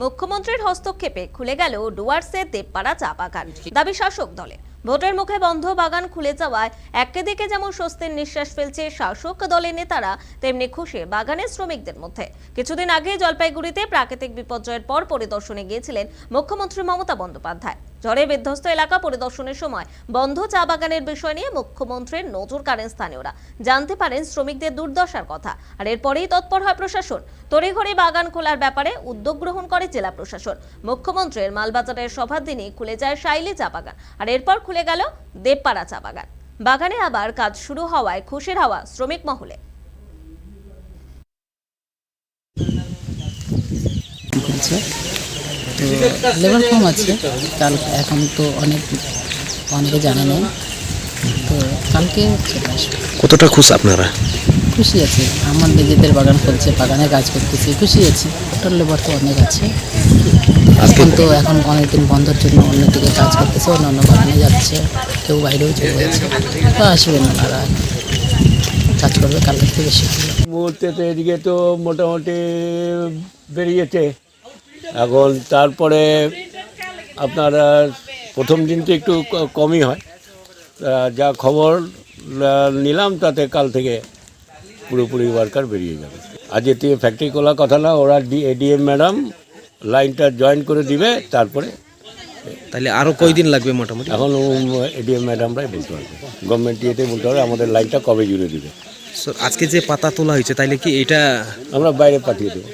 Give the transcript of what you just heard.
মুখ্যমন্ত্রীর হস্তক্ষেপে খুলে গেল ডুয়ার্সে দেবপাড়া চা বাগান। দাবি শাসক দলে ভোটের মুখে বন্ধ বাগান খুলে যাওয়ায় একদিকে যেমন স্বস্তির নিঃশ্বাস ফেলছে শাসক দলের নেতারা, তেমনি খুশি বাগানের শ্রমিকদের মধ্যে। কিছুদিন আগে জলপাইগুড়িতে প্রাকৃতিক বিপর্যয়ের পর পরিদর্শনে গিয়েছিলেন মুখ্যমন্ত্রী মমতা বন্দ্যোপাধ্যায়। ঝড়ে বিধ্বস্ত এলাকা পরিদর্শনের সময় বন্ধ চা বাগানের বিষয় নিয়ে মুখ্যমন্ত্রীর নজর কাড়েন স্থানীয়রা। জানতে পারেন শ্রমিকদের দুর্দশার কথা। আর এরপরেই তৎপর হয় প্রশাসন। তড়িঘড়ি বাগান খোলার ব্যাপারে উদ্যোগ গ্রহণ করে জেলা প্রশাসন। মুখ্যমন্ত্রীর মালবাজারের সভার দিনই খুলে যায় শাইলি চা বাগান। আর এরপর খুলে গেল দেবপাড়া চা বাগান। বাগানে আবার কাজ শুরু হওয়ায় খুশির হাওয়া শ্রমিক মহলে। আছে তো লেবার কম আছে কাল এখন তো অনেক অনেকে জানে নেই তো কালকে চলে আসবে। কতটা খুশ আপনারা? খুশি আছি। আমার নিজেদের বাগান করছে বাগানে কাজ করতেছি খুশি আছি। ওটার লেবার তো অনেক আছে। এখন তো এখন অনেকদিন বন্ধর জন্য অন্যদিকে কাজ করতেছে অন্য অন্য বাগানে যাচ্ছে কেউ বাইরেও চলে যাচ্ছে তো আসবেন ওনারা কাজ করবে কালকে থেকে বেশি ভালো। মুহূর্তে তো এদিকে তো মোটামুটি বেরিয়েছে। এখন তারপরে আপনার প্রথম দিন তো একটু কমই হয়। যা খবর নিলাম তাতে কাল থেকে পুরোপুরি ওয়ার্কার বেরিয়ে যাবে। আজকে থেকে ফ্যাক্টরি খোলার কথা না ওরা এডিএম ম্যাডাম লাইনটা জয়েন করে দিবে তারপরে তাহলে আরও কয়দিন লাগবে মোটামুটি? এখন এডিএম ম্যাডামরাই বলতে পারবে। গভর্নমেন্ট ইয়েতে বলতে হবে আমাদের লাইনটা কবে জুড়ে দিবে। আজকে যে পাতা তোলা হয়েছে তাইলে কি এটা আমরা বাইরে পাঠিয়ে দেবো।